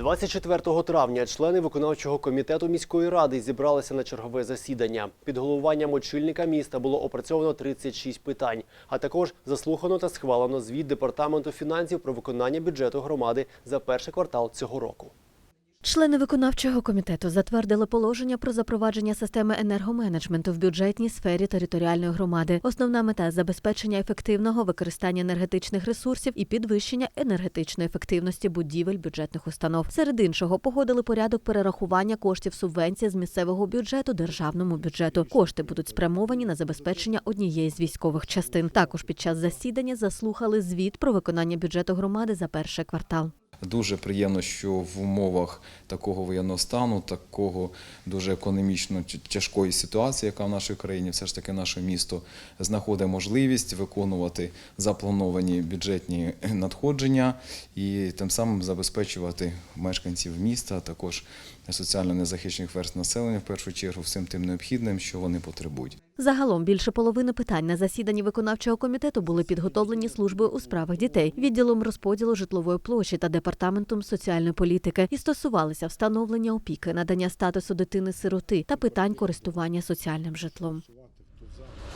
24 травня члени виконавчого комітету міської ради зібралися на чергове засідання. Під головуванням очільника міста було опрацьовано 36 питань, а також заслухано та схвалено звіт департаменту фінансів про виконання бюджету громади за перший квартал цього року. Члени виконавчого комітету затвердили положення про запровадження системи енергоменеджменту в бюджетній сфері територіальної громади. Основна мета забезпечення ефективного використання енергетичних ресурсів і підвищення енергетичної ефективності будівель бюджетних установ. Серед іншого погодили порядок перерахування коштів субвенції з місцевого бюджету державному бюджету. Кошти будуть спрямовані на забезпечення однієї з військових частин. Також під час засідання заслухали звіт про виконання бюджету громади за перший квартал. Дуже приємно, що в умовах такого воєнного стану, такого дуже економічно тяжкої ситуації, яка в нашій країні, все ж таки наше місто знаходить можливість виконувати заплановані бюджетні надходження і тим самим забезпечувати мешканців міста, а також соціально незахищених верст населення в першу чергу всім тим необхідним, що вони потребують. Загалом більше половини питань на засіданні виконавчого комітету були підготовлені службою у справах дітей, відділом розподілу житлової площі та департаментом соціальної політики і стосувалися встановлення опіки, надання статусу дитини-сироти та питань користування соціальним житлом.